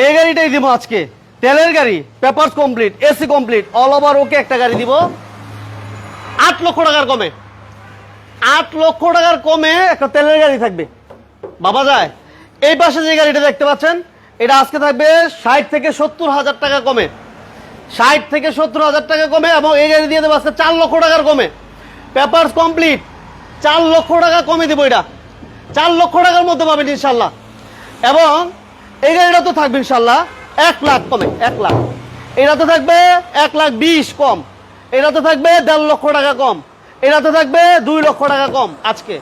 এই গাড়িটাই দিব আজকে। তেলের গাড়ি, papers complete AC complete all over okay একটা গাড়ি দিব। আট লক্ষ টাকার কমে। আট লক্ষ টাকার কমে একটা তেলের গাড়ি থাকবে। বাবা যায়। এই পাশে যে গাড়িটা দেখতে পাচ্ছেন, এটা আজকে থাকবে ষাট থেকে সত্তর হাজার টাকা কমে। ষাট থেকে সত্তর হাজার টাকা কমে এবং এই গাড়ি দিয়ে দেবো আজকে চার লক্ষ টাকার কমে। Papers complete. চার লক্ষ টাকা কমে দেবো এটা। চার লক্ষ টাকার মধ্যে পাবেন ইনশাল্লাহ। এবং এই গাড়িটা তো থাকবে ইনশাল্লাহ এক লাখ কমে, এক লাখ। এটা তো থাকবে এক লাখ বিশ কম। এটা তো থাকবে দেড় লক্ষ টাকা কম। এটা তো থাকবে দুই লক্ষ টাকা কম আজকে।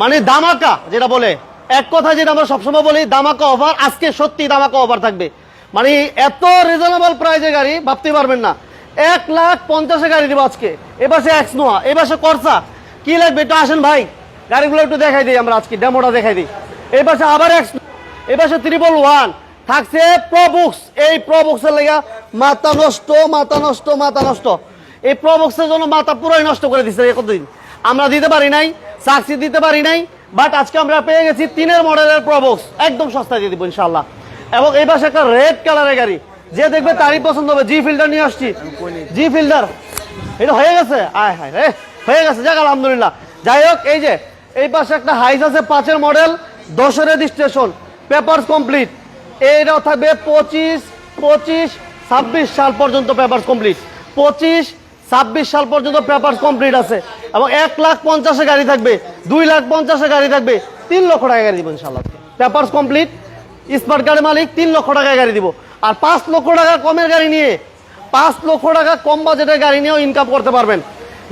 মানে দামাকা যেটা বলে, এক কথা যেটা আমরা সবসময় বলি দামাকা অফার আজকে সত্যি দামাকা অফার থাকবে। মানে এত রিজনেবল প্রাইজের গাড়ি ভাবতে পারবেন না। এক লাখ পঞ্চাশে গাড়ি দিব আজকে। এপাশে এক্স নোয়া এপাশে করসা কি লাগবে একটু আসেন ভাই। গাড়িগুলো একটু দেখাই দিই আমরা আজকে ডেমোটা দেখাই দিই। এই পাশে আবার এক্স এপাশে ত্রিপল ওয়ান থাকছে প্রবুক্স এই প্রবুক্সের লেগা মাথা নষ্ট মাথা নষ্ট মাথা নষ্ট। এই প্রবক্সের জন্য মাথা পুরোই নষ্ট করে দিচ্ছে কতদিন? আমরা দিতে পারি নাই সাকসি দিতে পারি নাই বাট আজকে আমরা পেয়ে গেছি তিনের মডেলের প্রবক্স একদম সস্তায় দিয়ে দিব ইনশাল্লাহ এবং এই পাশে একটা রেড কালারের গাড়ি। যে দেখবে তারই পছন্দ হবে। জি ফিল্টার নিয়ে আসছি। জি ফিল্টার এটা হয়ে গেছে? আয় হায় রে, হয়ে গেছে। যাক, আলহামদুলিল্লাহ। যাই হোক, এই যে, এই পাশে একটা হাইস আছে পাঁচের মডেল, দশের রেজিস্ট্রেশন পেপার কমপ্লিট এইটাও থাকবে পঁচিশ পঁচিশ, ছাব্বিশ সাল পর্যন্ত পেপার কমপ্লিট পঁচিশ, ছাব্বিশ সাল পর্যন্ত পেপার কমপ্লিট আছে। এবং এক লাখ পঞ্চাশে গাড়ি থাকবে, দুই লাখ পঞ্চাশে গাড়ি থাকবে, তিন লক্ষ টাকা গাড়ি দিব ইনশাল্লাহ পেপার কমপ্লিট স্মার্ট কার্ডের মালিক তিন লক্ষ টাকায় গাড়ি দিব। আর পাঁচ লক্ষ টাকা কমের গাড়ি নিয়ে, পাঁচ লক্ষ টাকা কম বাজেটের গাড়ি নিয়েও ইনকাম করতে পারবেন।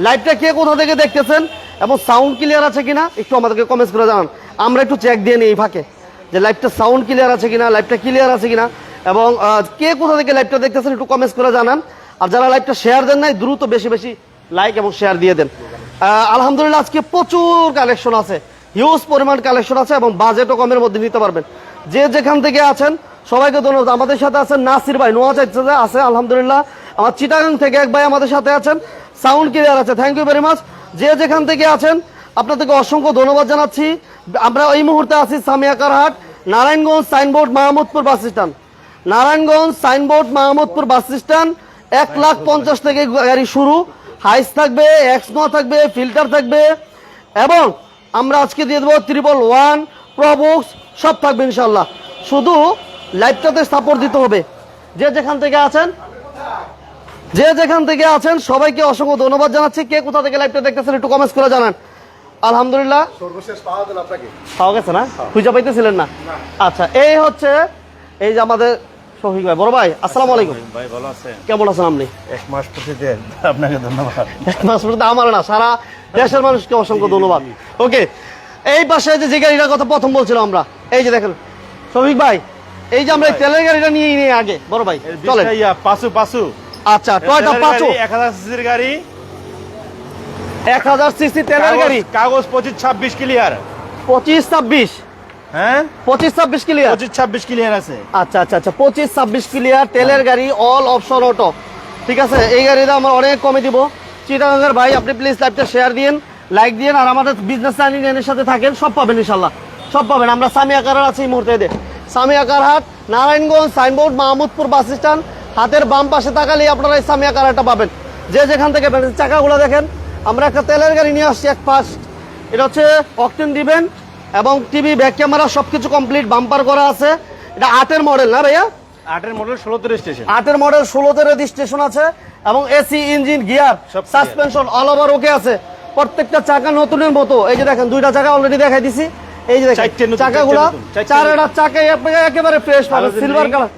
লাইভটা কে কোথা থেকে দেখতেছেন? এবং সাউন্ড ক্লিয়ার আছে কিনা? একটু আমাদেরকে কমেন্টস করে জানান। আমরা একটু চেক দিয়ে নিই এই ফাঁকে। যে লাইভটা সাউন্ড ক্লিয়ার আছে কিনা লাইভটা ক্লিয়ার আছে কিনা, এবং কে কোথা থেকে লাইভটা দেখতেছেন একটু কমেন্টস করে জানান। আর যারা লাইভটা শেয়ার দেন নাই, দ্রুত বেশি বেশি লাইক এবং শেয়ার দিয়ে দেন। আলহামদুলিল্লাহ, আজকে প্রচুর কালেকশন আছে। হিউজ পরিমাণ কালেকশন আছে এবং বাজেটও কমের মধ্যে নিতে পারবেন। যে যেখান থেকে আছেন, সবাইকে ধন্যবাদ। আমাদের সাথে আছেন নাসির ভাই নোয়া চাইছে আছে, আলহামদুলিল্লাহ। আমার চিটাগাং থেকে এক ভাই আমাদের সাথে আছেন সাউন্ড ক্লিয়ার আছে। থ্যাংক ইউ ভেরি মাচ যে যেখান থেকে আছেন, আপনাদেরকে অসংখ্য ধন্যবাদ জানাচ্ছি। আমরা এই মুহূর্তে আছি সামিয়াকার হাট Narayanganj signboard Mahmudpur bus stand. Narayanganj signboard Mahmudpur bus stand, এক লাখ পঞ্চাশ থেকে গাড়ি শুরু। হাইস থাকবে এক্সনো থাকবে ফিল্টার থাকবে। এবং আমরা আজকে দিয়ে দেবো ত্রিপল ওয়ান প্রবক্স সব থাকবে ইনশাল্লাহ শুধু লাইভটাতে সাপোর্ট দিতে হবে। যে যেখান থেকে আছেন, যে যেখান থেকে আছেন, সবাইকে অসংখ্য ধন্যবাদ জানাচ্ছি। কে কোথা থেকে লাইভটা দেখতেছেন একটু কমেন্টস করে জানান। আলহামদুলিল্লাহ। সর্বশেষ পাওয়া গেল আপনাকে? পাওয়া গেছে না? খুঁজে পাইতেছিলেন না? আচ্ছা এই হচ্ছে এই যে আমাদের শফিক ভাই। বড় ভাই আসসালামু আলাইকুম। ভাই ভালো আছেন? কেমন আছেন আপনি? এক মাস পরে আপনাকে ধন্যবাদ। এক মাস পরে আমার না সারা দেশের মানুষকে অসংখ্য ধন্যবাদ। ওকে এই পাশে যে যে গাড়িটার কথা প্রথম বলছিলাম আমরা এই যে দেখেন শফিক ভাই এই যে আমরা এই তেলের গাড়িটা নিয়ে নিয়ে আগে বড় ভাই চলেন। ইয়া পাসু পাসু আচ্ছা টয়টা পাঁচো? এক হাজার সিসির গাড়ি এক হাজার সিসি তেলের গাড়ি। কাগজ পঁচিশ ছাব্বিশ ক্লিয়ার পঁচিশ ছাব্বিশ? হ্যাঁ? পঁচিশ ছাব্বিশ ক্লিয়ার পঁচিশ ছাব্বিশ ক্লিয়ার আছে। আচ্ছা আচ্ছা আচ্ছা পঁচিশ ছাব্বিশ ক্লিয়ার তেলের গাড়ি অল অপশন অটো ঠিক আছে? এই গাড়িটা আমরা অনেক কমে দিব। চিটাগাঙ্গের ভাই আপনি প্লিজ লাইভটা শেয়ার দিন লাইক দিন আর আমাদের বিজনেস চ্যানেলের সাথে থাকেন সব পাবেন ইনশাল্লাহ সব পাবেন। আমরা সামি আকার আছে এই মুহূর্তে। এদের সামি আকার হাট Narayanganj signboard Mahmudpur bus stand হাতের বাম পাশে তাকালেই আপনারা এই সামি আকার হাটটা পাবেন। যে যেখান থেকে চাকাগুলো দেখেন। আমরা একটা তেলের গাড়ি নিয়ে আসছি এক ফার্স্ট এটা হচ্ছে অকটেন দিবেন এবং টিভি ব্যাক ক্যামেরা সবকিছু কমপ্লিট বাম্পার করা আছে। এটা আটের মডেল না ভাইয়া? আটের মডেল ষোলোতে স্টেশন আটের মডেল ষোলোতে রেজিস্ট্রেশন আছে এবং AC engine gear suspension all over okay আছে। প্রত্যেকটা চাকা নতুনের মতো। এই যে দেখেন দুইটা চাকা অলরেডি দেখাই দিছি। এই যে দেখেন চাকাগুলো চারটে চাকা একেবারে- ফ্রেশ পাবেন সিলভার কালার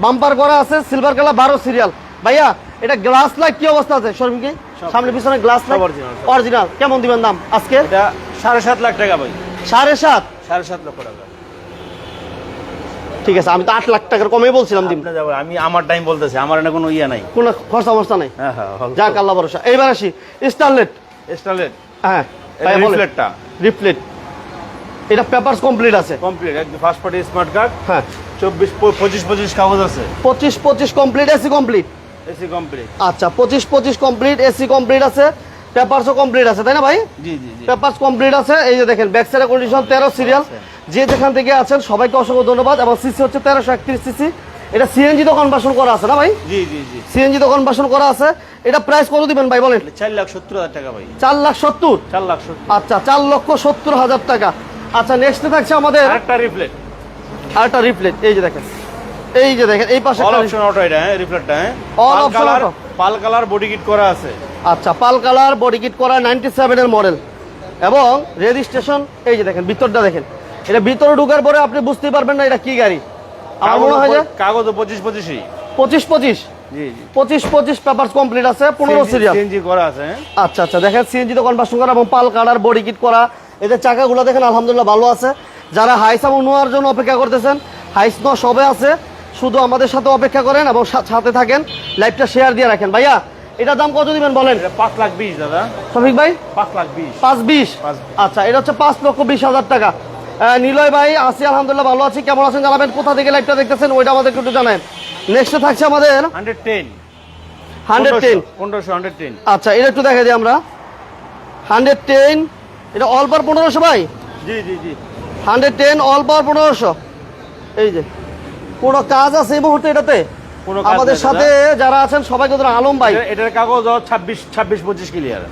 বাম্পার করা আছে সিলভার কালার বারো সিরিয়াল ভাইয়া এটা গ্লাস লাইট কি অবস্থা আছে? শর্মিন কি সামনে পিছনে গ্লাস সব। অরিজিনাল কেমন দিবেন দাম আজকে? এটা সাড়ে সাত লাখ টাকা ভাই। সাড়ে সাত? সাড়ে সাত লক্ষ টাকা। ঠিক আছে আমি তো আট লাখ টাকার কমে বলছিলাম দিন। আমি আমার টাইম বলতেছি আমার এটা কোনো ইয়ে নাই। কোনো খরচা অবস্থা নাই? হ্যাঁ হ্যাঁ যাক আল্লাহ ভরসা। এইবার আসি স্টারলেট স্টারলেট হ্যাঁ এটা রিফ্লেক্টটা রিফ্লেট এটা পেপারস কমপ্লিট আছে। কমপ্লিট একদম ফার্স্ট পার্টি স্মার্ট কার্ড হ্যাঁ। চব্বিশ পঁচিশ পঁচিশ কাগজ আছে। পঁচিশ পঁচিশ কমপ্লিট আছে কমপ্লিট এসি কমপ্লিট। আচ্ছা পঁচিশ পঁচিশ কমপ্লিট এসি কমপ্লিট আছে পেপারসও কমপ্লিট আছে তাই না ভাই? জি জি পেপারস কমপ্লিট আছে এই যে দেখেন ব্যাক সাইডের কন্ডিশন তেরো সিরিয়াল যে যেখান থেকে আছেন সবাইকে অসংখ্য ধন্যবাদ। এবং সিসি হচ্ছে তেরোশো একত্রিশ সিসি এটা সিএনজি তো কনভার্সন করা আছে না ভাই? জি জি জি। সিএনজি তো কনভার্সন করা আছে। এটা প্রাইস কত দিবেন ভাই বলেন? চার লাখ সত্তর হাজার টাকা ভাই। চার লাখ সত্তর? চার লাখ সত্তর। আচ্ছা চার লক্ষ সত্তর হাজার টাকা। আচ্ছা নেক্সটে থাকছে আমাদের আরেকটা রিফ্লেক্ট আরেকটা রিপ্লেট এই যে দেখেন। এই যে দেখেন এই পাশে অল অপশন অটো এটা হ্যাঁ রিফ্লেক্টটা হ্যাঁ। Pearl option colour pearl colour body kit করা আছে। আচ্ছা পাল কালার বডি কিট করা নাইনটি সেভেনের মডেল এবং রেজিস্ট্রেশন এই যে দেখেন ভিতরটা দেখেন। এটা ভিতরে ঢোকার পরে আপনি বুঝতেই পারবেন না এটা কি গাড়ি। আমার মনে হয় যে কাগজ পঁচিশ পঁচিশই। পঁচিশ পঁচিশ। জি জি। পঁচিশ পঁচিশ পেপার কমপ্লিট আছে পনেরো সিরিয়াল সিএনজি করা আছে হ্যাঁ। আচ্ছা আচ্ছা দেখেন সিএনজি তো কনভার্সন করা এবং পাল কালার বডি কিট করা। এদের চাকাগুলো দেখেন আলহামদুলিল্লাহ ভালো আছে। যারা হাইস এবং নোয়ার জন্য অপেক্ষা করতেছেন হাইস নোয়া সবে আছে। শুধু আমাদের সাথে অপেক্ষা করেন এবং সাথে থাকেন। লাইভটা শেয়ার দিয়ে রাখেন। ভাইয়া এটার দাম কত দিবেন বলেন? পাঁচ লাখ বিশ দাদা। শফিক ভাই? পাঁচ লাখ বিশ। পাঁচ বিশ? আচ্ছা এটা হচ্ছে পাঁচ লক্ষ বিশ হাজার টাকা। নিলয় ভাই আছি আলহামদুলিল্লাহ ভালো আছি। কেমন আছেন জানাবেন? কোথা থেকে লাইভটা দেখতেছেন? ওইটা আমাদেরকে একটু জানাবেন নেক্সটে থাকছে আমাদের হান্ড্রেড টেন। Hundred ten. পনেরোশো হান্ড্রেড টেন। আচ্ছা এটা একটু দেখা দিই আমরা। হান্ড্রেড টেন এটা অল পনেরোশো ভাই? জি জি জি। হান্ড্রেড টেন অল পনেরোশো। এই যে। পুরো কাজ আছে এই মুহূর্তে এটাতে। আমাদের সাথে যারা আছেন সবাইকে ধরুন আলম ভাই। এটার কাগজ ছাব্বিশ ছাব্বিশ পঁচিশ ক্লিয়ার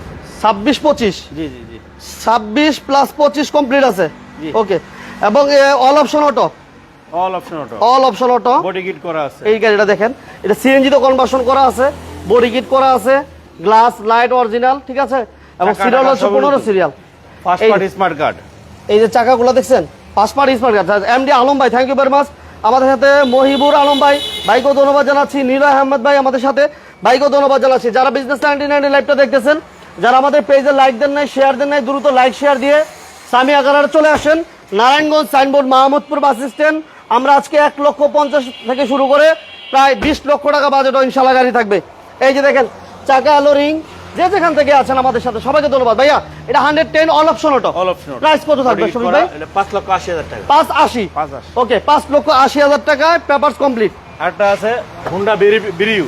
ছাব্বিশ পঁচিশ? জি জি জি। ছাব্বিশ প্লাস পঁচিশ কমপ্লিট আছে। ওকে এবং all option auto all option auto all option auto body kit করা আছে। এই গাড়িটা দেখেন। এটা সিএনজি তো কনভার্সন করা আছে। বডি কিট করা আছে। গ্লাস লাইট অরিজিনাল ঠিক আছে? এবং সিরিয়াল হচ্ছে পনেরো সিরিয়াল ফার্স্ট এই- পার্টি স্মার্ট কার্ড এই যে চাকাগুলো দেখছেন? পাসপার স্মার্ট কার্ড এমডি আলম ভাই থ্যাংক ইউ ভেরি মাচ আমাদের সাথে মহিবুর আলম ভাই। ভাইকেও ধন্যবাদ জানাচ্ছি। নীলয় আহমেদ ভাই আমাদের সাথে। ভাইকেও ধন্যবাদ জানাচ্ছি। যারা বিজনেস নাইনটি নাইনটি লাইভটা দেখতেছেন, যারা আমাদের পেজে লাইক দেন নাই শেয়ার দেন নাই, দ্রুত লাইক শেয়ার দিয়ে স্বামী আগারার চলে আসেন। Narayanganj signboard Mahmudpur bus stand. আমরা আজকে এক লক্ষ পঞ্চাশ থেকে শুরু করে প্রায় বিশ লক্ষ টাকা বাজেট ইনশাল্লাহ গাড়ি থাকবে। এই যে দেখেন, চাকা আলো রিং যে যেখান থেকে আছেন আমাদের সাথে সবাইকে ধন্যবাদ। ভাইয়া এটা hundred ten all option auto all option price কত থাকবে ভাই? পাঁচ লক্ষ আশি হাজার টাকা। পাঁচ আশি। ওকে পাঁচ লক্ষ আশি হাজার টাকায় পেপারস কমপ্লিট আরেকটা আছে হুন্ডা বেরিউ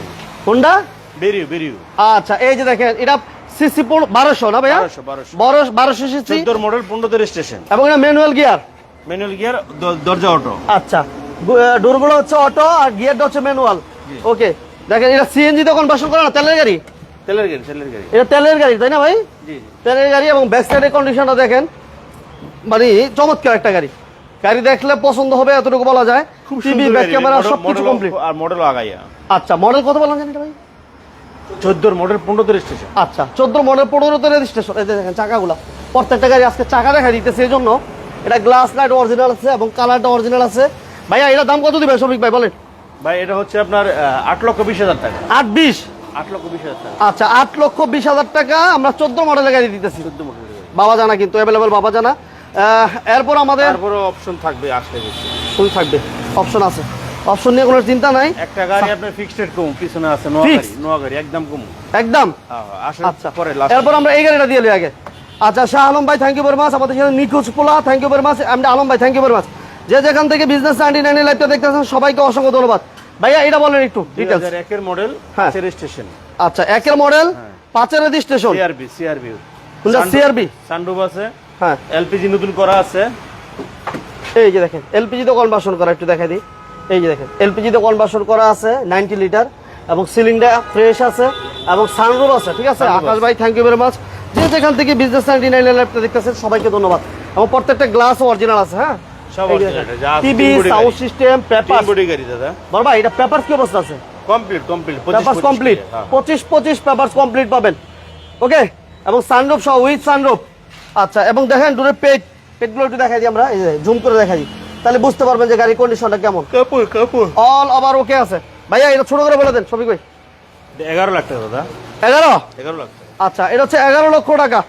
হোন্ডা বেরিউ বেরিউ আচ্ছা এই যে দেখেন এটা সিসি বারোশো না ভাইয়া? 1200, 1200 বারোশো বারোশো সিসি মডেল পনেরোতে রেজিস্ট্রেশন এবং এটা ম্যানুয়াল গিয়ার ম্যানুয়াল গিয়ার দরজা অটো আচ্ছা ডোরগুলো হচ্ছে অটো আর গিয়ারটা হচ্ছে ম্যানুয়াল ওকে দেখেন এটা সিএনজি তো কনভার্সন করে না তেলের গাড়ি? তেলের গাড়ি তেলের গাড়ি। এটা তেলের গাড়ি তাই না ভাই? জি তেলের গাড়ি এবং ব্যাক সাইডের কন্ডিশনটা দেখেন। মানে চমৎকার একটা গাড়ি। গাড়ি দেখলে পছন্দ হবে এতটুকু বলা যায়। খুব টিভি ব্যাক ক্যামেরা সব কিছু কমপ্লিট আর মডেল আগাইয়া। আচ্ছা মডেল কত বললাম জানেন ভাই? 14 মডেল 15 তে রেজিস্ট্রেশন আচ্ছা 14 মডেল 15 তে রেজিস্ট্রেশন এই দেখেন চাকাগুলো। প্রত্যেকটা গাড়ি আজকে চাকা দেখা দিতেছে এই জন্য। এটা গ্লাস লাইট অরিজিনাল আছে এবং কালারটা অরিজিনাল আছে। ভাইয়া এটার দাম কত দিবেন শফিক ভাই বলেন। ভাই এটা হচ্ছে আপনার আট লক্ষ 20 হাজার টাকা। আট বিশ? আচ্ছা আট লক্ষ বিশ হাজার টাকা আমরা চোদ্দ মডেলের গাড়ি দিতেছি। বাবা জানা কিন্তু অ্যাভেলেবেল বাবা জানা। এরপর আমাদের অপশন থাকবে আসলে ফুল থাকবে অপশন আছে। অপশন নিয়ে কোনো চিন্তা নাই। একটা গাড়ি আপনার ফিক্সড কম পিছনে আছে নোয়া গাড়ি নোয়া গাড়ি একদম কম। একদম? আচ্ছা। পরে এরপর আমরা এই গাড়িটা দিয়ে লই আগে। আচ্ছা শাহ আলম ভাই থ্যাংক ইউ ভেরি মাচ আমাদের সাথে নিখোঁজ পোলা থ্যাংক ইউ ভেরি মাচ আমরা আলম ভাই থ্যাংক ইউ ভেরি মাচ যে যেখান থেকে বিজনেস নাইনটি নাইন লাইভটা দেখতেছেন সবাইকে অসংখ্য ধন্যবাদ। ভাইয়া এটা বলেন একটু ডিটেলস একের মডেল হ্যাঁ। রেজিস্ট্রেশন আচ্ছা একের মডেল পাঁচের রেজিস্ট্রেশন সিআরবি সিআরবি কোনটা সিআরবি সানরুফ আছে। হ্যাঁ। এলপিজি নতুন করা আছে। এই যে দেখেন এলপিজি তো কনভার্সন করা একটু দেখাই দিই। এই যে দেখেন এলপিজি তো কনভার্সন করা আছে নাইনটি লিটার এবং সিলিংটা ফ্রেশ আছে এবং সানরুফ আছে ঠিক আছে? আকাশ ভাই থ্যাংক ইউ ভেরি মাচ যে যেখান থেকে বিজনেস নাইনটি নাইন ল্যাপটা দেখতেছেন সবাইকে ধন্যবাদ। এবং প্রত্যেকটা গ্লাস অরিজিনাল আছে হ্যাঁ? সব original, যা আছে TV sound system paper body গাড়ি দাদা। বড় ভাই এটা পেপার কি অবস্থা আছে? কমপ্লিট কমপ্লিট পেপার কমপ্লিট পঁচিশ পঁচিশ পেপার কমপ্লিট পাবেন। ওকে এবং সানরুফ সহ উইথ সানরুফ আচ্ছা এবং দেখেন দূরের পেট পেটগুলো একটু দেখাই দিই আমরা এই যে জুম করে দেখাই দিই। তাহলে বুঝতে পারবেন যে গাড়ির কন্ডিশনটা কেমন। কাপুর কাপুর অল ওভার ওকে আছে। ভাইয়া এটা ছোট করে বলে দেন সবই কই? এগারো লাখ টাকা দাদা। এগারো? এগারো লাখ আচ্ছা এটা হচ্ছে এগারো লক্ষ টাকা।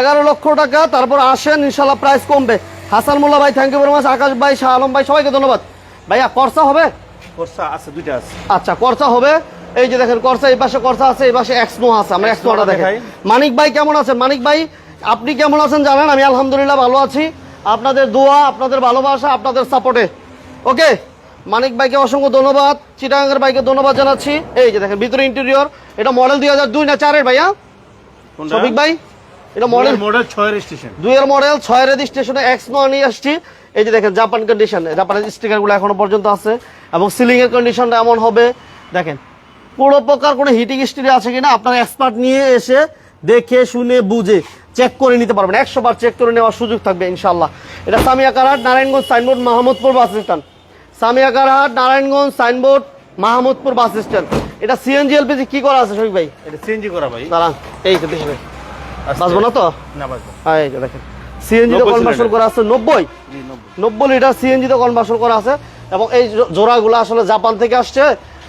এগারো লক্ষ টাকা তারপর আসেন ইনশাল্লাহ প্রাইস কমবে। হাসান মোল্লা ভাই thank you very much Akash ভাই শাহ আলম ভাই সবাইকে ধন্যবাদ। ভাইয়া করসা হবে? খরচা আছে দুইটা আছে। আচ্ছা করসা হবে। এই যে দেখেন করসা এই পাশে করসা আছে এই পাশে এক্সনো আছে। আমরা এক্সনোটা দেখাই। মানিক ভাই কেমন আছেন মানিক ভাই আপনি কেমন আছেন জানেন? আমি আলহামদুলিল্লাহ ভালো আছি। আপনাদের দোয়া আপনাদের ভালোবাসা আপনাদের সাপোর্টে। ওকে? মানিক ভাইকে অসংখ্য ধন্যবাদ। চিটাঙ্গের ভাইকে ধন্যবাদ জানাচ্ছি। এই যে দেখেন ভিতরে ইন্টেরিয়র এটা মডেল দুই হাজার দুই না চারের ভাইয়া? শফিক ভাই? এটা মডেল মডেল ছয় রেজিস্ট্রেশন দুইয়ের মডেল ছয় রেজিস্ট্রেশনে এক্স নয় নিয়ে আসছি। এই যে দেখেন জাপান কন্ডিশন জাপানের স্টিকারগুলো এখনও পর্যন্ত আছে। এবং সিলিং এর কন্ডিশনটা এমন হবে দেখেন কোনো প্রকার কোনো হিটিং স্টিরি আছে কিনা আপনার এক্সপার্ট নিয়ে এসে দেখে শুনে বুঝে চেক করে নিতে পারবেন। একশো বার চেক করে নেওয়ার সুযোগ থাকবে ইনশাল্লাহ এটা Narayanganj signboard Mahmudpur bus stand Narayanganj signboard Mahmudpur bus stand এটা সিএনজি এলপিজি কি করা আছে শফিক ভাই? এটা সিএনজি করা ভাই। দাঁড়ান এই তো। বাঁচবো না তো? না বাজবে এই দেখেন। সিএনজি তে কনভার্সন করা আছে নব্বই। জি নব্বই। নব্বই লিটার সিএনজি তে কনভার্সন করা আছে। এবং এই জোড়াগুলো আসলে জাপান থেকে আসছে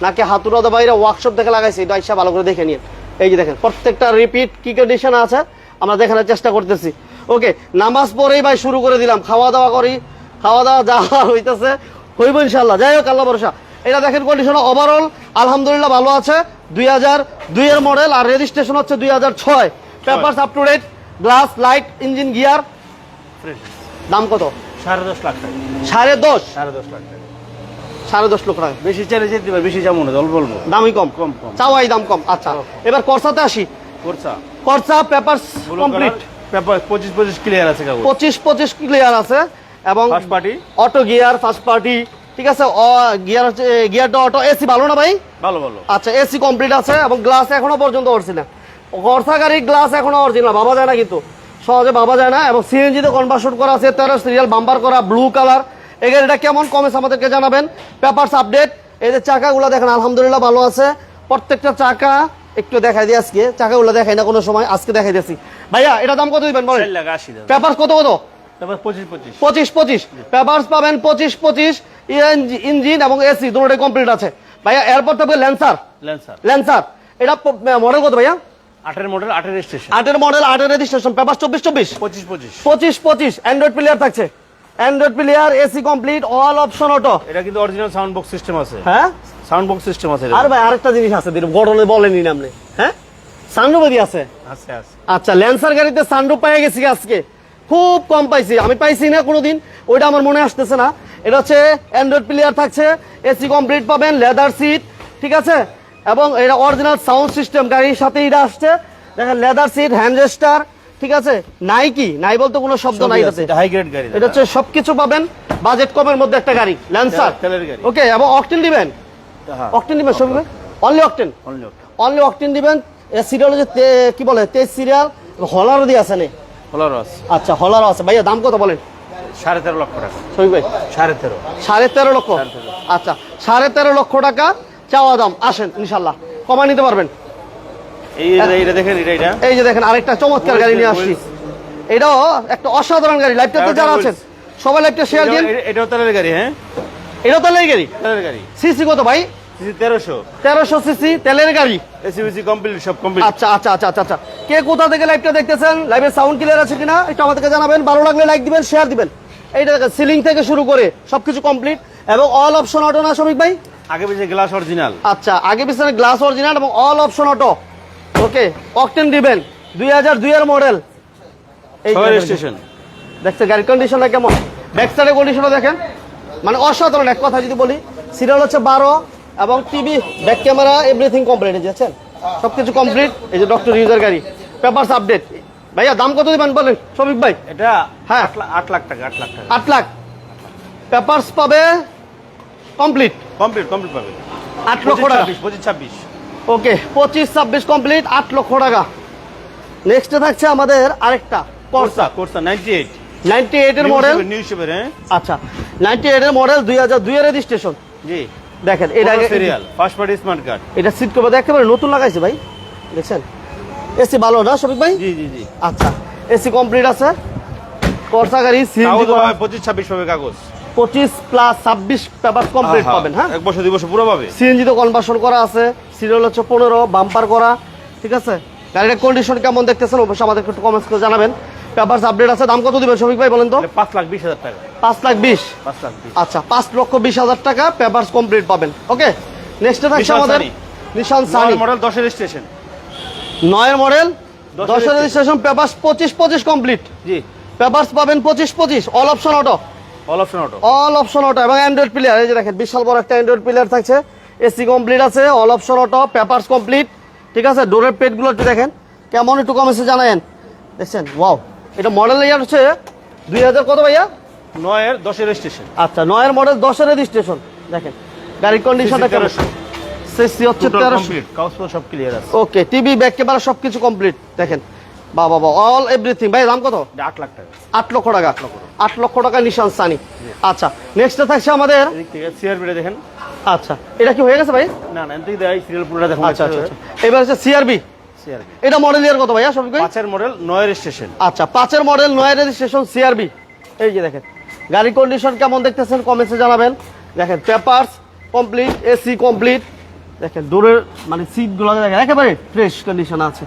নাকি হাতুরাদা বাইরে ওয়ার্কশপ থেকে লাগাইছে এটা ইচ্ছা ভালো করে দেখে নিন এই যে দেখেন প্রত্যেকটা রিপিট কি কন্ডিশন আছে আমরা দেখানোর চেষ্টা করতেছি। ওকে নামাজ পড়েই ভাই শুরু করে দিলাম খাওয়া দাওয়া করি। খাওয়া দাওয়া যা হইতেছে হইব ইনশাল্লাহ যাই হোক আল্লাহ ভরসা। এটা দেখেন কন্ডিশন ওভারঅল আলহামদুলিল্লাহ ভালো আছে। দুই হাজার দুইয়ের মডেল আর রেজিস্ট্রেশন হচ্ছে দুই হাজার ছয়। Paper up to date glass light engine gear দাম কত? সাড়ে দশ লাখ টাকা। সাড়ে দশ? সাড়ে দশ লাখ টাকা। সাড়ে দশ লক্ষ টাকা। বেশি চাইলে যেতে পারে বেশি যেমন অল্প অল্প। দামই কম। কম, কম। চাওয়াই দাম কম। আচ্ছা এবার করসাতে আসি। Corsa Corsa papers complete paper পঁচিশ পঁচিশ ক্লিয়ার আছে কাগজ। পঁচিশ পঁচিশ ক্লিয়ার আছে এবং first party auto gear first party ঠিক আছে? গিয়ার হচ্ছে গিয়ারটা অটো এসি ভালো না ভাই? ভালো ভালো। আচ্ছা এসি কমপ্লিট আছে এবং গ্লাস এখনও পর্যন্ত অরিজিনাল করসা গাড়ির গ্লাস এখনও অরিজিনাল বাবা যায় না কিন্তু। সহজে বাবা যায় না এবং সিএনজিতে কনভার্সন করা আছে তেরো সিরিয়াল বাম্পার করা ব্লু কালার এই গাড়িটা কেমন কমেছে আমাদেরকে জানাবেন। পেপারস আপডেট এই যে চাকাগুলো দেখেন আলহামদুলিল্লাহ ভালো আছে। প্রত্যেকটা চাকা একটু দেখাই দিই আজকে। চাকাগুলো দেখাই না কোনো সময় আজকে দেখাই দিয়েছি। ভাইয়া এটা দাম কত দিবেন বলেন? পেপারস কত কত? তারপর পঁচিশ পঁচিশ। পঁচিশ পঁচিশ। পেপারস পাবেন পঁচিশ পঁচিশ। ইঞ্জিন এবং এসি দুটোটাই কমপ্লিট আছে। ভাইয়া এরপর থাকবে ল্যান্সার ল্যান্সার ল্যান্সার এটা মডেল কত ভাইয়া? আটের মডেল আটের স্টেশন আটের মডেল আটের রেজিস্ট্রেশন পেপার চব্বিশ চব্বিশ? পঁচিশ পঁচিশ। পঁচিশ পঁচিশ। অ্যান্ড্রয়েড প্লেয়ার থাকছে। Android player AC complete all option auto এটা কিন্তু অরিজিনাল সাউন্ড বক্স সিস্টেম আছে। হ্যাঁ? সাউন্ড বক্স সিস্টেম আছে আর ভাই আরেকটা জিনিস আছে দিন গঠনে বলেনি আপনি। হ্যাঁ? সানরুফ আছে। আছে আছে। আচ্ছা ল্যান্সার গাড়িতে সানরুফ পেয়ে গেছি আজকে। খুব কম পাইছি। আমি পাইছি না কোনোদিন। ওইটা আমার মনে আসতেছে না। এটা হচ্ছে অ্যান্ড্রয়েড প্লেয়ার থাকছে। এসি কমপ্লিট পাবেন লেদার সিট ঠিক আছে? এবং এটা অরিজিনাল সাউন্ড সিস্টেম গাড়ির সাথে এটা আসছে। দেখেন লেদার সিট হ্যান্ডেস্টার ঠিক আছে? নাই কি নাই বলতে কোনো শব্দ নাই এটাতে। হাই গ্রেড গাড়ি এটা হচ্ছে সবকিছু পাবেন বাজেট কমের মধ্যে একটা গাড়ি ল্যান্সার। ওকে এবং অকটেন দিবেন। হ্যাঁ। অকটেন দিবেন সব অনলি অকটেন অনলি অকটেন দিবেন। সিরিয়াল হচ্ছে কি বলে? তেজ সিরিয়াল হলারও দিয়ে আছে নে। হলার আছে। আচ্ছা হলারও আছে। ভাইয়া দাম কত বলেন? সাড়ে তেরো লক্ষ টাকা। শহীদ ভাই। সাড়ে তেরো। সাড়ে তেরো লক্ষ। আচ্ছা সাড়ে তেরো লক্ষ টাকা। চাওয়া দাম আসেন ইনশাল্লাহ কমা নিতে পারবেন। এই যে দেখেন আরেকটা চমৎকার গাড়ি নিয়ে আসছি। এটাও একটা অসাধারণ গাড়ি লাইভটাতে যারা আছেন সবাই লাইভটা শেয়ার দিন। এটাও তেলের গাড়ি হ্যাঁ? এটাও তেলের গাড়ি? তেলের গাড়ি। সিসি কত ভাই? তেরোশো। তেরোশো সিসি তেলের গাড়ি। এসিবিসি কমপ্লিট সব কমপ্লিট আচ্ছা আচ্ছা আচ্ছা আচ্ছা আচ্ছা। কে কোথা থেকে লাইভটা দেখতেছেন? লাইভের সাউন্ড ক্লিয়ার আছে কিনা? একটু আমাদেরকে জানাবেন। ভালো লাগলে লাইক দিবেন শেয়ার দিবেন। এইটা সিলিং থেকে শুরু করে সবকিছু কমপ্লিট এবং অল অপশন অটো না শ্রমিক ভাই? আগে পিছিয়ে গ্লাস অরিজিনাল আচ্ছা আগে পিছনে গ্লাস অরিজিনাল এবং all option auto okay octane দিবেন। দুই হাজার দুইয়ের মডেল এই। স্টেশন দেখছে গাড়ির কন্ডিশনটা কেমন? ব্যাক সাইডের কন্ডিশনটা দেখেন। মানে অসাধারণ এক কথা যদি বলি। সিরিয়াল হচ্ছে বারো এবং TV back camera everything complete যাচ্ছেন সব কিছু কমপ্লিট এই যে ডক্টর ইউজার গাড়ি। পেপারস আপডেট ভাইয়া দাম কত দিবেন বলেন? শ্রমিক ভাই। এটা হ্যাঁ। আট লাখ- আট লাখ টাকা আট লাখ টাকা। আট লাখ। পেপারস পাবে কমপ্লিট? কমপ্লিট কমপ্লিট পাবে। আট লক্ষ টাকা। পঁচিশ ছাব্বিশ ওকে পঁচিশ ছাব্বিশ কমপ্লিট আট লক্ষ টাকা। নেক্সটে থাকছে আমাদের আরেকটা Corsa Corsa ninety eight ninety এইটের মডেল নিউ শেপের হ্যাঁ। আচ্ছা নাইনটি এইটের মডেল দুই হাজার দুইয়ের রেজিস্ট্রেশন জি। দেখেন এটা serial first party smart card এটা সিট কভার একেবারে নতুন লাগাইছে ভাই। দেখছেন? এসি ভালো না শফিক ভাই? জি জি জি। আচ্ছা এসি কমপ্লিট আছে। করসা গাড়ি সিএনজি পঁচিশ ছাব্বিশ পাবে কাগজ। পঁচিশ প্লাস ছাব্বিশ পেপার কমপ্লিট পাবেন হ্যাঁ? এক বছর দুই বছর পুরো পাবে সিএনজি তো কনভার্সন করা আছে সিরিয়াল হচ্ছে পনেরো বাম্পার করা ঠিক আছে? গাড়ির কন্ডিশন কেমন দেখতেছেন অবশ্যই আমাদের একটু কমেন্টস করে জানাবেন। পেপারস আপডেট আছে দাম কত দিবেন শফিক ভাই বলেন তো? পাঁচ লাখ বিশ হাজার টাকা। পাঁচ লাখ বিশ? আচ্ছা পাঁচ লক্ষ বিশ হাজার টাকা পেপারস কমপ্লিট পাবেন ওকে? নেক্সটে থাকছে আমাদের নিশান সানি। মডেল দশের স্টেশন নয়ের মডেল দশের রেজিস্ট্রেশন পেপারস পঁচিশ পঁচিশ কমপ্লিট জি। পেপারস পাবেন পঁচিশ পঁচিশ all option auto all option auto all option auto এবং অ্যান্ড্রয়েড প্লেয়ার এই যে দেখেন বিশাল বড় একটা অ্যান্ড্রয়েড প্লেয়ার থাকছে। এসি কমপ্লিট আছে all option auto papers complete ঠিক আছে? ডোরের পেটগুলো একটু দেখেন কেমন একটু কমেছে জানায়েন। দেখছেন? ওয়াও এটা মডেল ইয়ার হচ্ছে দুই হাজার কত ভাইয়া? নয়ের দশের স্টেশন আচ্ছা নয়ের মডেল দশের রেজিস্ট্রেশন দেখেন গাড়ির কন্ডিশনটা কেমন? সিসি হচ্ছে তেরোশো। সব ক্লিয়ার আছে। ওকে টিভি ব্যাক ক্যামেরা সব কিছু কমপ্লিট দেখেন বা বাবা অল এভরিথিং ভাই দাম কত? আট লাখ টাকা। আট লক্ষ টাকা। আট লক্ষ টাকা। নিশান সানি আচ্ছা নেক্সটে থাকছে আমাদের? সিআরবিটা দেখেন। আচ্ছা এটা কি হয়ে গেছে ভাই? না না এদিক দেয় সিরিয়াল পুরোটা দেখুন আচ্ছা আচ্ছা আচ্ছা। এবার হচ্ছে সিআরবি সিআরবি এটা মডেল ইয়ার কত ভাইয়া সবই পাঁচের মডেল নয়ের স্টেশন আচ্ছা পাঁচের মডেল নয় রেজিস্ট্রেশন সিআরবি এই যে দেখেন গাড়ির কন্ডিশন কেমন দেখতেছেন? কমেন্টসে জানাবেন। দেখেন পেপারস কমপ্লিট এসি কমপ্লিট দেখেন দূরের মানে সিটগুলো দেখেন একেবারে ফ্রেশ কন্ডিশন আছে।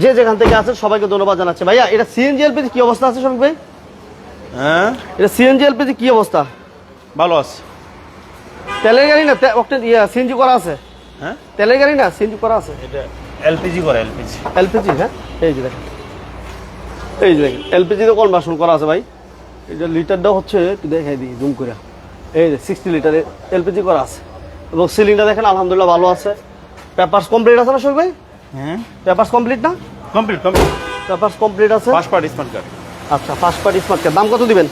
যে যেখান থেকে আছেন সবাইকে ধন্যবাদ জানাচ্ছে। ভাইয়া এটা সিএনজি এলপিজি কি অবস্থা আছে শফিক ভাই? হ্যাঁ? এটা সিএনজি এলপিজি কি অবস্থা? ভালো আছে। তেলের গাড়ি না অক্টেন ইয়া সিএনজি করা আছে? হ্যাঁ? তেলের গাড়ি না সিএনজি করা আছে? এটা এলপিজি করা এলপিজি এলপিজি হ্যাঁ? এই যে দেখেন। এই যে দেখেন এলপিজিতে কনভার্সন করা আছে ভাই। এটা লিটারটা হচ্ছে একটু দেখাই দিই জুম করে। এই যে সিক্সটি লিটারে এলপিজি করা আছে। এবং সিলিংটা দেখেন আলহামদুলিল্লাহ ভালো আছে। পেপারস কমপ্লিট আছে না সব ভাই? হ্যাঁ? পেপারস কমপ্লিট না? Complete complete. পেপারস কমপ্লিট আছে? First party smart card. আচ্ছা ফার্স্ট পার্টি স্মার্ট কার্ড। দাম কত দিবেন?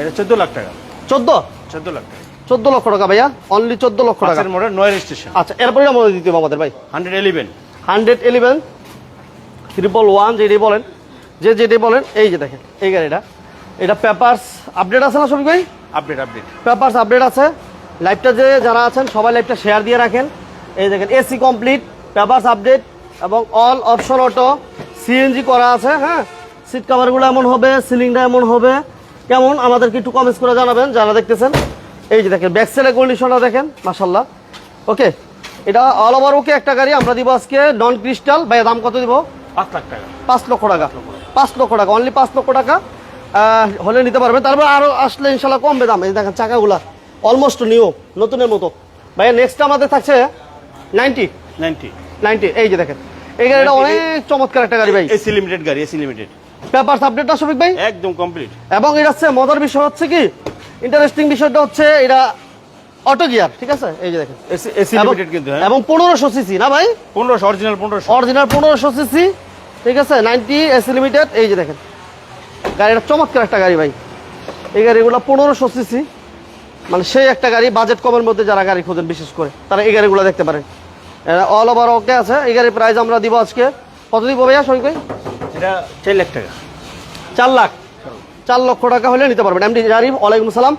এটা চোদ্দ লাখ টাকা। চোদ্দ? চোদ্দ লাখ টাকা। চোদ্দ লক্ষ টাকা ভাইয়া? অনলি চোদ্দ লক্ষ টাকা। মডেল নয়ের স্টেশন আচ্ছা এরপরে আমাদের দিতে হবে আমাদের ভাই। Hundred eleven hundred eleven triple one যেটি বলেন যে যেটি বলেন এই যে দেখেন এই গাড়িটা। এটা পেপারস আপডেট আছে না সবই ভাই? আপডেট আপডেট পেপারস আপডেট আছে। লাইভটা যে যারা আছেন সবাই লাইভটা শেয়ার দিয়ে রাখেন। এই দেখেন এসি কমপ্লিট পেপারস আপডেট এবং অল অপশন অটো সিএনজি করা আছে হ্যাঁ? সিট কাভারগুলো এমন হবে সিলিংটা এমন হবে। কেমন? আমাদেরকে একটু কমেন্টস করে জানাবেন যারা দেখতেছেন। এই যে দেখেন ব্যাক সাইডের কন্ডিশনটা দেখেন মাসাল্লাহ ওকে এটা অল ওভার ওকে একটা গাড়ি আমরা দিব আজকে নন ক্রিস্টাল ভাই দাম কত দিব? পাঁচ লাখ টাকা। পাঁচ লক্ষ টাকা। পাঁচ লক্ষ টাকা। অনলি পাঁচ লক্ষ টাকা। হলে নিতে পারবেন। তারপর আরও আসলে ইনশাল্লাহ কমবে দাম। এই দেখেন চাকাগুলা অলমোস্ট নিউ নতুনের মতো। ভাইয়া নেক্সট আমাদের থাকছে নাইনটি নাইনটি নাইনটি এই যে দেখেন। এই গাড়িটা অনেক চমৎকার একটা গাড়ি ভাই। এসি লিমিটেড গাড়ি এসি লিমিটেড পেপারস আপডেটটা সবিক ভাই? একদম কমপ্লিট এবং এটা হচ্ছে মজার বিষয় হচ্ছে কি? ইন্টারেস্টিং বিষয়টা হচ্ছে এটা অটো গিয়ার ঠিক আছে? এই যে দেখেন। এসি লিমিটেড কিন্তু হ্যাঁ। এবং পনেরোশো সিসি না ভাই? পনেরোশো অরিজিনাল পনেরোশো। অরিজিনাল পনেরোশো সিসি ঠিক আছে? নাইনটি এসি লিমিটেড এই যে দেখেন। গাড়িটা চমৎকার একটা গাড়ি ভাই। এই গাড়িগুলো পনেরোশো সিসি মানে সেই একটা গাড়ি বাজেট কমের মধ্যে যারা গাড়ি খোঁজেন বিশেষ করে তারা এই গাড়িগুলো দেখতে পারেন। অল ওভার ওকে আছে। এই গাড়ির প্রাইস আমরা দিব আজকে। কত দিব ভাইয়া সই ভাই এটা চার লাখ টাকা। চার লাখ? চার লক্ষ টাকা হলে নিতে পারবেন। এমডি জারিফ ওয়ালাইকুম সালাম।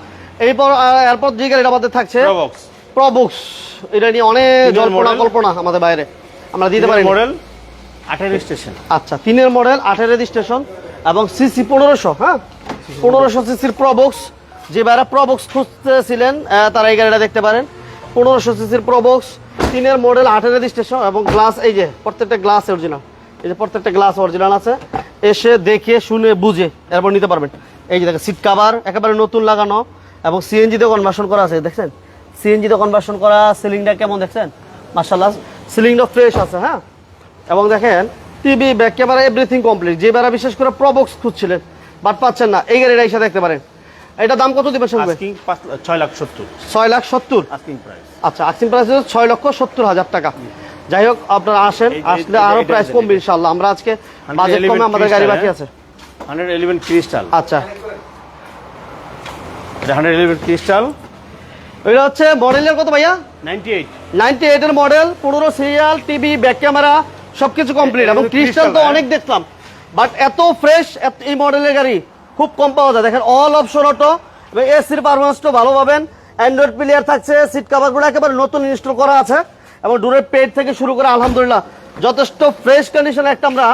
এরপর এরপর যে গাড়িটা আমাদের থাকছে প্রবক্স প্রবুক্স এটা নিয়ে অনেক জল্পনা কল্পনা আমাদের বাইরে। আমরা দিতে পারি মডেল আঠারো স্টেশন আচ্ছা তিনের মডেল আঠের স্টেশন এবং সিসি পনেরোশো হ্যাঁ? পনেরোশো সিসির প্রবক্স যে বাইরে প্রবক্স খুঁজতেছিলেন তারা এই গাড়িটা দেখতে পারেন। পনেরোশো সিসির প্রবক্স তিনের মডেল আঠের রেজিস্ট্রেশন এবং গ্লাস, এই যে প্রত্যেকটা গ্লাস অরিজিনাল এই যে প্রত্যেকটা গ্লাস অরিজিনাল আছে। এসে দেখে, শুনে, বুঝে, এরপর নিতে পারবেন। এই যে দেখেন সিট কাভার একেবারে নতুন লাগানো এবং সিএনজিতে কনভার্সন করা আছে, দেখছেন? সিএনজিতে কনভার্সন করা সিলিংটা কেমন, দেখছেন? মার্শাল্লাহ সিলিংটা ফ্রেশ আছে হ্যাঁ? এবং দেখেন TV back camera everything complete যে বেড়া, বিশেষ করে প্রবক্স খুঁজছিলেন, বাট পাচ্ছেন না। এই গাড়িটা এসে দেখতে পারেন। এটা দাম কত দিবেন শুনবে? আস্কিং পাঁচ ছয় লাখ সত্তর। ছয় লাখ সত্তর? আস্কিং প্রাইস আচ্ছা আক্সিম প্রাইস হচ্ছে ছয় লক্ষ সত্তর হাজার টাকা। যাই হোক আপনারা আসেন আসলে আরও প্রাইস কমবে ইনশাল্লাহ আমরা আজকে বাজেট কমে আমাদের গাড়ি বাকি হ্যাঁ? আছে। হান্ড্রেড এলিভেন ক্রিস্টাল আচ্ছা। এটা হান্ড্রেড এলিভেন ক্রিস্টাল এটা হচ্ছে মডেলের কত ভাইয়া? নাইনটি এইট নাইনটি এইটের মডেল পনেরো সিরিয়াল টিভি ব্যাক ক্যামেরা সবকিছু কমপ্লিট এবং ক্রিস্টাল তো অনেক দেখলাম। বাট এত ফ্রেশ এই মডেলের গাড়ি। খুব কম পাওয়া যায়। দেখেন অল অপশন অটো এবং এসির পারফরমেন্সটা ভালো পাবেন। অ্যান্ড্রয়েড প্লেয়ার থাকছে সিট কাভারগুলো একেবারে নতুন ইনস্টল করা আছে এবং ডোরের পেট থেকে শুরু করে আলহামদুলিল্লাহ যথেষ্ট ফ্রেশ কন্ডিশনে একটা আমরা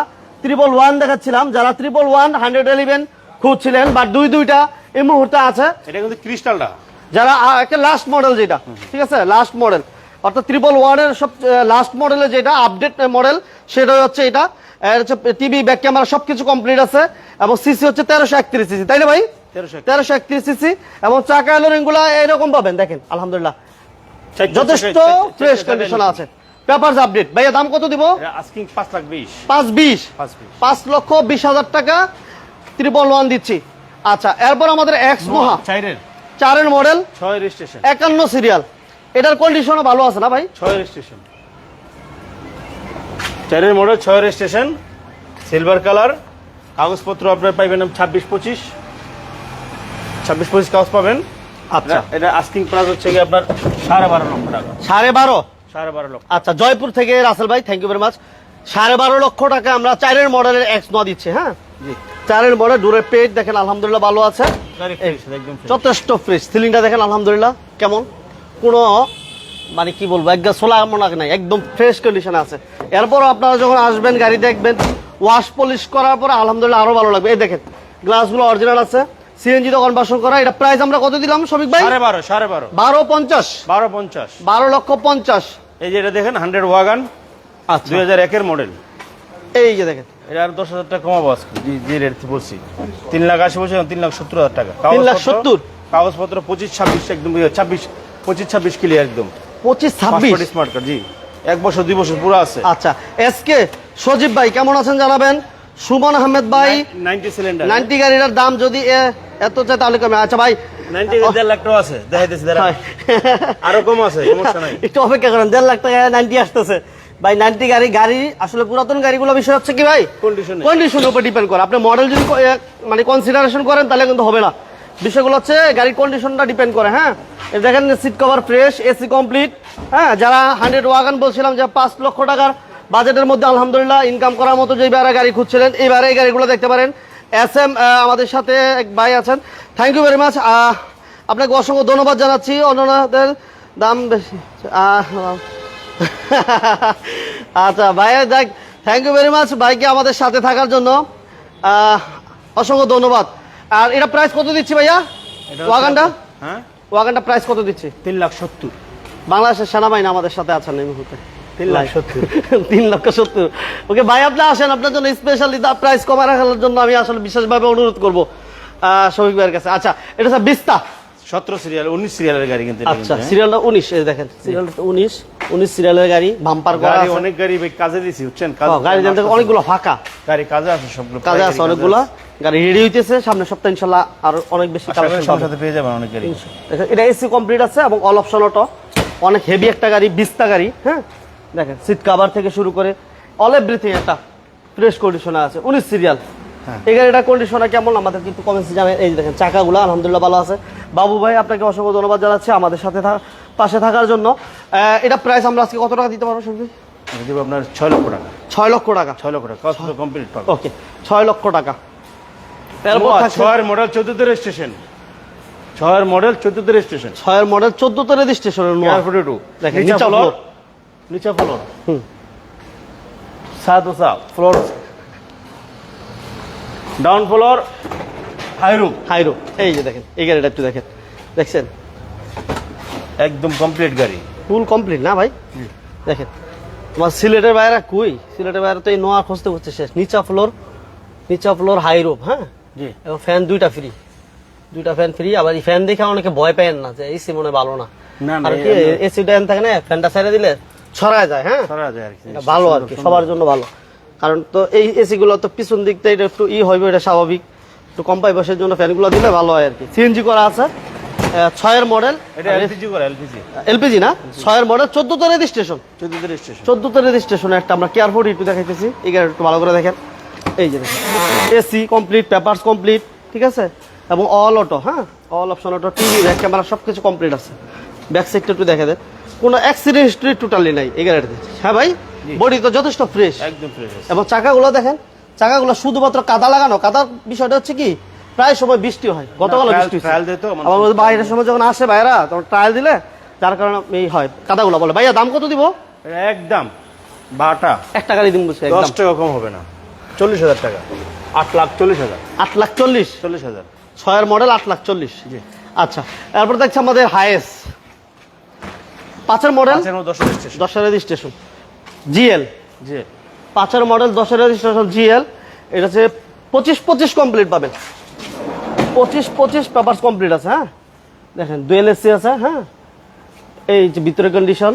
ত্রিপল ওয়ান দেখাচ্ছিলাম। যারা ত্রিপল ওয়ান হান্ড্রেড এলিভেন খুঁজছিলেন বা দুই দুইটা এই মুহূর্তে আছে। এটা কিন্তু ক্রিস্টালটা যারা একটা লাস্ট মডেল যেটা ঠিক আছে? লাস্ট মডেল অর্থাৎ ট্রিপল ওয়ানের সব লাস্ট মডেলের যেটা আপডেট মডেল সেটাই হচ্ছে এটা। এর হচ্ছে টিভি ব্যাক ক্যামেরা সবকিছু কমপ্লিট আছে। এবং সিসি হচ্ছে তেরোশো একত্রিশ সিসি তাই না ভাই? তেরোশো তেরোশো একত্রিশ সিসি। এবং চাকা এলোরিংগুলা এরকম পাবেন দেখেন আলহামদুলিল্লাহ। যথেষ্ট ফ্রেশ কন্ডিশন আছে। পেপারস আপডেট ভাইয়া দাম কত দিব? আস্কিং পাঁচ লাখ বিশ। পাঁচ বিশ। পাঁচ বিশ। পাঁচ লক্ষ বিশ হাজার টাকা ত্রিপল ওয়ান দিচ্ছি। আচ্ছা এরপর আমাদের এক্স মহা। চারের। মডেল ছয় রেজিস্ট্রেশন একান্ন সিরিয়াল এটার কন্ডিশনও ভালো আছে না ভাই? ছয় রেজিস্ট্রেশন চারের মডেল ছয় রেজিস্ট্রেশন সিলভার কালার কাগজপত্র আপনার পাইবেন ছাব্বিশ পঁচিশ। ছাব্বিশ পঁচিশ কাগজ পাবেন। আচ্ছা। এটা- এটা আস্কিং প্রাইস হচ্ছে কি আপনার সাড়ে বারো লক্ষ টাকা। সাড়ে বারো? সাড়ে বারো লক্ষ। আচ্ছা জয়পুর থেকে রাসেল ভাই থ্যাংক ইউ ভেরি মাচ সাড়ে বারো লক্ষ টাকা আমরা চারের মডেলের এক্স ন দিচ্ছি হ্যাঁ? চারের মডেল দূরের পেট দেখেন আলহামদুলিল্লাহ ভালো আছে। যথেষ্ট ফ্রেশ সিলিংটা দেখেন আলহামদুলিল্লাহ কেমন? কোনো মানে কি বলব একদম সোলা মোনাক নাই একদম ফ্রেশ কন্ডিশনে আছে। এরপরও আপনারা যখন আসবেন গাড়ি দেখবেন ওয়াশ পলিশ করার পরে আলহামদুলিল্লাহ আরও ভালো লাগবে। এই দেখেন গ্লাসগুলো অরিজিনাল আছে সিএনজি তো কনভার্সন করা এটা প্রাইস আমরা কত দিলাম শফিক ভাই? সাড়ে বারো সাড়ে বারো। বারো পঞ্চাশ। বারো পঞ্চাশ। বারো লক্ষ পঞ্চাশ। এই যে এটা দেখেন হান্ড্রেড ওয়াগান আচ্ছা। দুই হাজার একের মডেল এই যে দেখেন। এটা আর দশ হাজার টাকা কমাবো আজকে জি রেট বলছি। তিন লাখ আশি বলছি তিন লাখ সত্তর হাজার টাকা। তিন লাখ সত্তর? কাগজপত্র পঁচিশ ছাব্বিশ একদম ছাব্বিশ পঁচিশ ছাব্বিশ ক্লিয়ার একদম। পঁচিশ ছাব্বিশ? স্মার্ট কার্ড জি। এক বছর দুই বছর পুরো আছে। আচ্ছা এসকে সজীব ভাই কেমন আছেন জানাবেন? সুমন আহমেদ ভাই নাইনটি সিলিন্ডার নাইনটি গাড়িটার দাম যদি এত চাই তাহলে কমে। আচ্ছা ভাই আরও কম আছে একটু অপেক্ষা করেন দেড় লাখ টাকা নাইনটি আসতেছে। ভাই নাইনটি গাড়ি গাড়ি আসলে পুরাতন গাড়িগুলো বিষয় হচ্ছে কি ভাই। কন্ডিশনের উপর ডিপেন্ড করে। আপনি মডেল যদি মানে কনসিডারেশন করেন তাহলে কিন্তু হবে না। বিষয়গুলো হচ্ছে গাড়ির কন্ডিশনটা ডিপেন্ড করে হ্যাঁ? দেখেন seat cover fresh AC complete হ্যাঁ? যারা হান্ড্রেড ওয়াগান বলছিলাম যে পাঁচ লক্ষ টাকার বাজেটের মধ্যে আলহামদুলিল্লাহ ইনকাম করার মতো যে এবারে গাড়ি খুঁজছিলেন, এবারে এই গাড়িগুলো দেখতে পারেন। এস এম আমাদের সাথে এক ভাই আছেন। থ্যাংক ইউ ভেরি মাচ আপনাকে অসংখ্য ধন্যবাদ জানাচ্ছি, অন্যদের দাম বেশি। আচ্ছা ভাইয়া দেখ থ্যাংক ইউ ভেরি মাচ ভাইকে আমাদের সাথে থাকার জন্য অসংখ্য ধন্যবাদ। আর এটা প্রাইস কত দিচ্ছি ভাইয়া? ওয়াগানটা হ্যাঁ? ওয়াগানটা প্রাইস কত দিচ্ছি? তিন লাখ সত্তর। বাংলাদেশের সেনাবাহিনী আমাদের সাথে আছেন এই মুহূর্তে। তিন লাখ সত্তর। তিন লক্ষ সত্তর। ওকে ভাই আপনি আসেন। আপনার জন্য স্পেশালি প্রাইস কমা রাখার জন্য আমি আসলে বিশেষভাবে অনুরোধ করব শফিক ভাইয়ের কাছে। আচ্ছা এটা স্যার বিস্তা সতেরো সিরিয়াল উনিশ সিরিয়ালের গাড়ি কিন্তু আচ্ছা হ্যাঁ। সিরিয়ালটা উনিশ এই দেখেন সিরিয়ালটা সিরিয়ালের গাড়ি বাম্পার করা গাড়ি অনেক গাড়ি ভাই কাজে দিছি বুঝছেন? ও, গাড়ি জানতে অনেকগুলো ফাঁকা। গাড়ি কাজে আছে সবগুলো কাজে আছে অনেকগুলো। গাড়ি রেডি হইতেছে সামনে সপ্তাহে ইনশাল্লাহ আরও অনেক বেশি আছে। কালেকশন সাথে পেয়ে যাবেন অনেক গাড়ি। এটা এসি কমপ্লিট আছে এবং অল অপশন অটো অনেক হেভি একটা গাড়ি বিস্তা গাড়ি হ্যাঁ? দেখেন সিট কাভার থেকে শুরু করে অল এভরিথিং একটা ফ্রেশ কন্ডিশনে আছে। উনিশ সিরিয়াল। এই গাড়িটা কন্ডিশনে কেমন? আমাদের কিন্তু কমেন্টস জানেন এই দেখেন চাকাগুলো আলহামদুলিল্লাহ ভালো আছে। বাবু ভাই আপনাকে অসংখ্য ধন্যবাদ জানাচ্ছি আমাদের সাথে পাশে থাকার জন্য। এটা প্রাইস আমরা আজকে কত টাকা দিতে পারব আমি দেবো আপনার ছয় লক্ষ টাকা। ছয় লক্ষ টাকা। ছয় লক্ষ টাকা। কমপ্লিট পাবে। ওকে ছয় লক্ষ টাকা। এরপর ছয়ের মডেল চোদ্দতে রেজিস্ট্রেশন ছয়ের মডেল চোদ্দতে রেজিস্ট্রেশন ছয়ের মডেল চোদ্দতে রেজিস্ট্রেশনের নোয়া ফোর্টি টু দেখেন, নিচা ফ্লোর নিচা ফ্লোর হুম। সাত floor down floor high roof হাইরো। এই যে দেখেন এই গাড়িটা একটু দেখেন। দেখছেন? একদম কমপ্লিট গাড়ি। ফুল কমপ্লিট না ভাই? দেখেন তোমার সিলেটের বাইরে কই? সিলেটের বাইরে তো এই নোয়া খুঁজতে খুঁজতে শেষ। নিচা ফ্লোর নিচা ফ্লোর হাই রুপ হ্যাঁ? জি। এবং ফ্যান দুইটা ফ্রি দুইটা ফ্যান ফ্রি আবার এই ফ্যান দেখে অনেকে ভয় পেন না যে এসি মনে হয় ভালো না। আর কি এসি ড্যান থাকে না ফ্যানটা ছেড়ে দিলে ছড়ায় যায় হ্যাঁ? সারা যায় আর কি। ভালো আর কি সবার জন্য ভালো। কারণ তো এই এসি গুলো তো পিছন দিকটা এটা একটু ই হইবে এটা স্বাভাবিক। একটু কম পাই বসের জন্য ফ্যানগুলো দিলে ভালো হয় আর কি সিএনজি করা আছে ছয়ের মডেল। এটা এলপিজি করে এলপিজি এলপিজি না? ছয়ের মডেল চোদ্দতে রেজিস্ট্রেশন চোদ্দতে রেজিস্ট্রেশন একটা আমরা কেয়ার ফোর্টি একটু দেখাইতেছি। এই গাড়ি একটু ভালো করে দেখেন। এই যে দেখেন। এসি কমপ্লিট পেপারস কমপ্লিট ঠিক আছে? এবং অল অটো হ্যাঁ? All option auto TV back camera সব কিছু কমপ্লিট আছে ব্যাক সাইডটা একটু দেখে দেন। কোনো অ্যাক্সিডেন্ট হিস্ট্রি টোটালি নাই এই গাড়িটাতে। হ্যাঁ ভাই? বডি তো যথেষ্ট ফ্রেশ একদম ফ্রেশ এবং চাকাগুলো দেখেন চাকাগুলো শুধুমাত্র কাদা লাগানো। কাদার বিষয়টা হচ্ছে কি প্রায় সময় বৃষ্টি হয়। গতকাল বৃষ্টি আমার বাইরের সময় যখন আসে বাইরা তখন ট্রায়াল দিলে যার কারণে এই হয়। কাদাগুলো বলে ভাইয়া দাম কত দিব? একদম। বাটা। একটা গাড়ি দিন বলছে দশ টাকা কম হবে না। চল্লিশ হাজার টাকা। আট লাখ চল্লিশ হাজার। আট লাখ চল্লিশ? চল্লিশ হাজার। ছয়ের মডেল আট লাখ চল্লিশ। জি। আচ্ছা এরপর দেখছি আমাদের হায়েস পাঁচের মডেল দশের রেজিস্ট্রেশন জিএল। জি পাঁচের মডেল দশের রেজিস্ট্রেশন জিএল। এটা হচ্ছে পঁচিশ পঁচিশ কমপ্লিট পাবেন। পঁচিশ পঁচিশ পেপার কমপ্লিট আছে হ্যাঁ? দেখেন দুয়েল এসি আছে হ্যাঁ? এই যে ভিতরে কন্ডিশন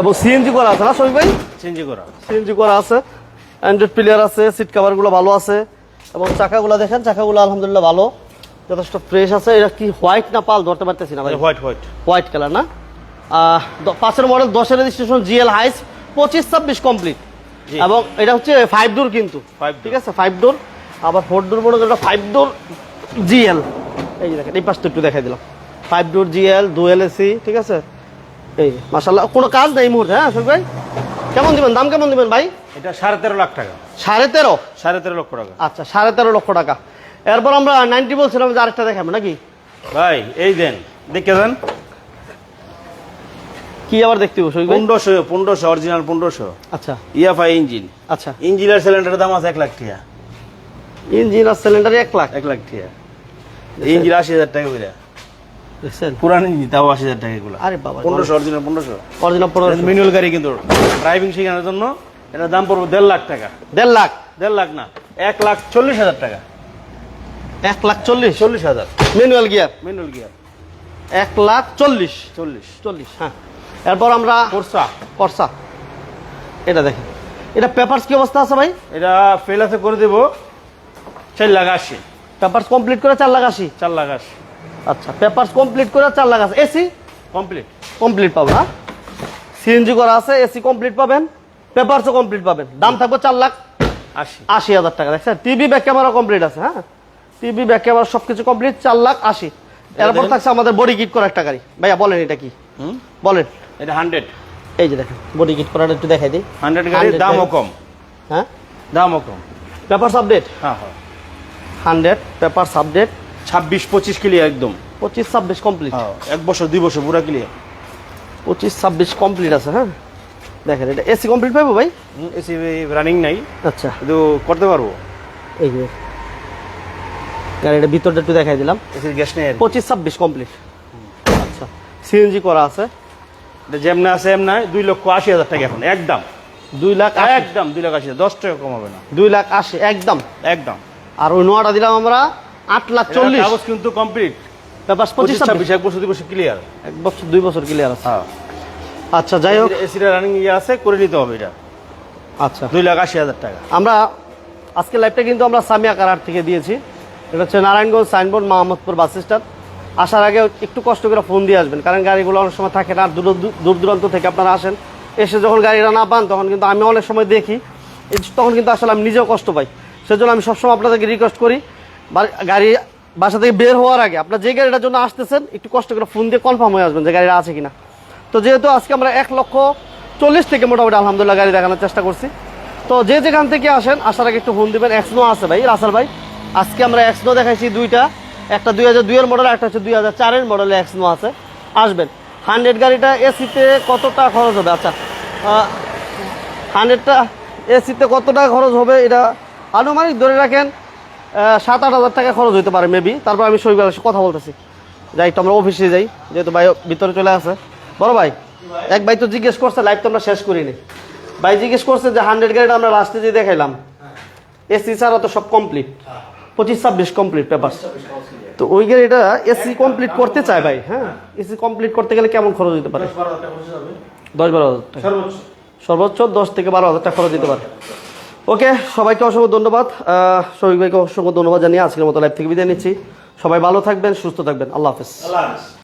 এবং সিএনজি করা আছে না সবই ভাই? চেঞ্জ করা সিএনজি করা আছে। অ্যান্ড্রয়েড প্লেয়ার আছে সিট কাভারগুলো ভালো আছে। এবং চাকাগুলো দেখেন চাকাগুলো আলহামদুলিল্লাহ ভালো। যথেষ্ট ফ্রেশ আছে। এটা কি হোয়াইট না পাল? ধরতে পারতেছি না ভাই। হোয়াইট হোয়াইট হোয়াইট কালার না? পাঁচের মডেল দশের রেজিস্ট্রেশন জিএল হাইস পঁচিশ ছাব্বিশ কমপ্লিট এবং এটা হচ্ছে ফাইভ ডোর কিন্তু। ঠিক আছে? ফাইভ ডোর আবার ফোর ডোর মনে করেন ফাইভ ডোর জিএল এই যে দেখেন এই পাশটা একটু দেখাই দিলাম। Five door GL dual AC ঠিক আছে? এই মাসাল্লাহ কোনো কাজ নেই এই মুহূর্তে হ্যাঁ শফিক ভাই? কেমন দিবেন? দাম কেমন দিবেন ভাই? এটা সাড়ে তেরো লাখ টাকা। সাড়ে তেরো? সাড়ে তেরো লক্ষ টাকা। আচ্ছা সাড়ে তেরো লক্ষ টাকা। এরপর আমরা নাইনটি বলছিলাম যে আরেকটা দেখাবো নাকি? ভাই এই দেন দেখে দেন। কি আবার দেখতে ভাই পনেরোশো পনেরোশো অরিজিনাল পনেরোশো। আচ্ছা। ইয়াফাই ইঞ্জিন আচ্ছা। ইঞ্জিনের সিলিন্ডারের দাম আছে এক লাখ টাকা। ইঞ্জিন আর সিলিন্ডার এক লাখ? এক লাখ টাকা। ইঞ্জিন আশি হাজার টাকা করে। পুরান ইঞ্জিন তাও আশি হাজার টাকা এগুলো। আরে বাবা পনেরোশো অরিজিনাল পনেরোশো। অরিজিনাল পনেরো ম্যানুয়াল গাড়ি কিন্তু ড্রাইভিং শেখানোর জন্য এটার দাম পড়বে দেড় লাখ টাকা। দেড় লাখ? দেড় লাখ না এক লাখ চল্লিশ হাজার টাকা। এক লাখ চল্লিশ? চল্লিশ হাজার। ম্যানুয়াল গিয়ার ম্যানুয়াল গিয়ার এক লাখ চল্লিশ। চল্লিশ। চল্লিশ হ্যাঁ। এরপর আমরা কোর্সা করসা এটা দেখেন। এটা পেপারস কি অবস্থা আছে ভাই? এটা ফেল আছে করে দেবো। চার লাখ আশি। পেপারস কমপ্লিট করে চার লাখ আশি? চার লাখ আশি। আচ্ছা পেপারস কমপ্লিট করে চার লাখ আছে এসি কমপ্লিট কমপ্লিট পাবেন হ্যাঁ? সিএনজি করা আছে এসি কমপ্লিট পাবেন। পেপারসও কমপ্লিট পাবেন। দাম থাকবে চার লাখ আশি। আশি হাজার টাকা। দেখছেন? টিভি ব্যাক ক্যামেরা কমপ্লিট আছে হ্যাঁ? টিভি ব্যাক ক্যামেরা সব কিছু কমপ্লিট চার লাখ আশি। এরপর থাকছে আমাদের বডি কিট করা একটা গাড়ি। ভাইয়া বলেন এটা কি? বলেন। এটা হান্ড্রেড এই যে দেখেন বডি কিট করাটা একটু দেখাই দিই। হান্ড্রেড গাড়ির দামও কম। হ্যাঁ? দামও কম। পেপারস আপডেট হ্যাঁ হ্যাঁ। হান্ড্রেড পেপারস আপডেট ছাব্বিশ পঁচিশ ক্লিয়ার একদম। পঁচিশ ছাব্বিশ কমপ্লিট হ্যাঁ এক বছর দুই বছর পুরা ক্লিয়ার পঁচিশ ছাব্বিশ কমপ্লিট আছে হ্যাঁ? দেখেন এটা এসি কমপ্লিট পাবো ভাই? এসি রানিং নাই। আচ্ছা। কিন্তু করতে পারব। এই যে গাড়িটা ভিতরটা একটু দেখাই দিলাম। এসির গ্যাস নেই পঁচিশ ছাব্বিশ কমপ্লিট আচ্ছা সিএনজি করা আছে। যেমন আছে এমন দুই লক্ষ আশি হাজার টাকা এখন একদম। দুই লাখ একদম দুই লাখ আশি হাজার, দশ টাকা কমাবে না। দুই লাখ আশি একদম। একদম। আর ওই নোয়াটা দিলাম আমরা আট লাখ চল্লিশ। কাগজ কিন্তু কমপ্লিট পেপার পঁচিশ ছাব্বিশ এক বছর দুই বছর ক্লিয়ার এক বছর দুই বছর ক্লিয়ার আছে। হ্যাঁ। আচ্ছা যাই হোক। এসিটা রানিং ইয়ে আছে করে নিতে হবে এটা। আচ্ছা। দুই লাখ আশি হাজার টাকা। আমরা আজকে লাইভটা কিন্তু আমরা সামিয়া কারার থেকে দিয়েছি। এটা হচ্ছে Narayanganj signboard Mahmudpur bus stand. আসার আগে একটু কষ্ট করে ফোন দিয়ে আসবেন, কারণ গাড়িগুলো অনেক সময় থাকে না দূর দূর দূরান্ত থেকে আপনারা আসেন, এসে যখন গাড়িটা না পান তখন কিন্তু আমি অনেক সময় দেখি তখন কিন্তু আসলে আমি নিজেও কষ্ট পাই। সেজন্য আমি সবসময় আপনাদেরকে রিকোয়েস্ট করি গাড়ি বাসা থেকে বের হওয়ার আগে আপনার যে গাড়িটার জন্য আসতেছেন, একটু কষ্ট করে ফোন দিয়ে কনফার্ম হয়ে আসবেন যে গাড়িটা আছে কিনা। তো যেহেতু আজকে আমরা এক লক্ষ চল্লিশ থেকে মোটামুটি আলহামদুলিল্লাহ গাড়ি দেখানোর চেষ্টা করছি। তো যে যেখান থেকে আসেন, আসার আগে একটু ফোন দিবেন এক্সনো আছে ভাই রাসাল ভাই। আজকে আমরা এক্সনো দেখাইছি দুইটা। একটা দুই হাজার দুইয়ের মডেল একটা হচ্ছে দুই হাজার চারের মডেলে এক্সনো আছে। আসবেন। হান্ড্রেড গাড়িটা এসিতে কতটা খরচ হবে? আচ্ছা হান্ড্রেডটা এসিতে কত টাকা খরচ হবে? এটা আনুমানিক ধরে রাখেন সাত আট হাজার টাকা খরচ হতে পারে মেবি তারপর আমি শৈবাল কথা বলতেছি। যাই তো আমরা অফিসে যাই, যেহেতু ভাই ভিতরে চলে আসে বড় ভাই, এক ভাই তো জিজ্ঞেস করছে লাইভ তো আমরা শেষ করিনি। ভাই জিজ্ঞেস করছে যে হান্ড্রেড গাড়িটা আমরা লাস্টে যে দেখাইলাম এসি ছাড়া তো সব কমপ্লিট পঁচিশ ছাব্বিশ কমপ্লিট পেপার তো ওই গাড়িটা এসি কমপ্লিট করতে চায় ভাই হ্যাঁ? এসি কমপ্লিট করতে গেলে কেমন খরচ দিতে পারে? দশ বারো হাজার টাকা। সর্বোচ্চ দশ থেকে বারো হাজার টাকা খরচ দিতে পারে। ওকে, সবাইকে অসংখ্য ধন্যবাদ। শফিক ভাইকে অসংখ্য ধন্যবাদ জানিয়ে আজকের মতো লাইভ থেকে বিদায় নিচ্ছি। সবাই ভালো থাকবেন, সুস্থ থাকবেন। আল্লাহ হাফেজ।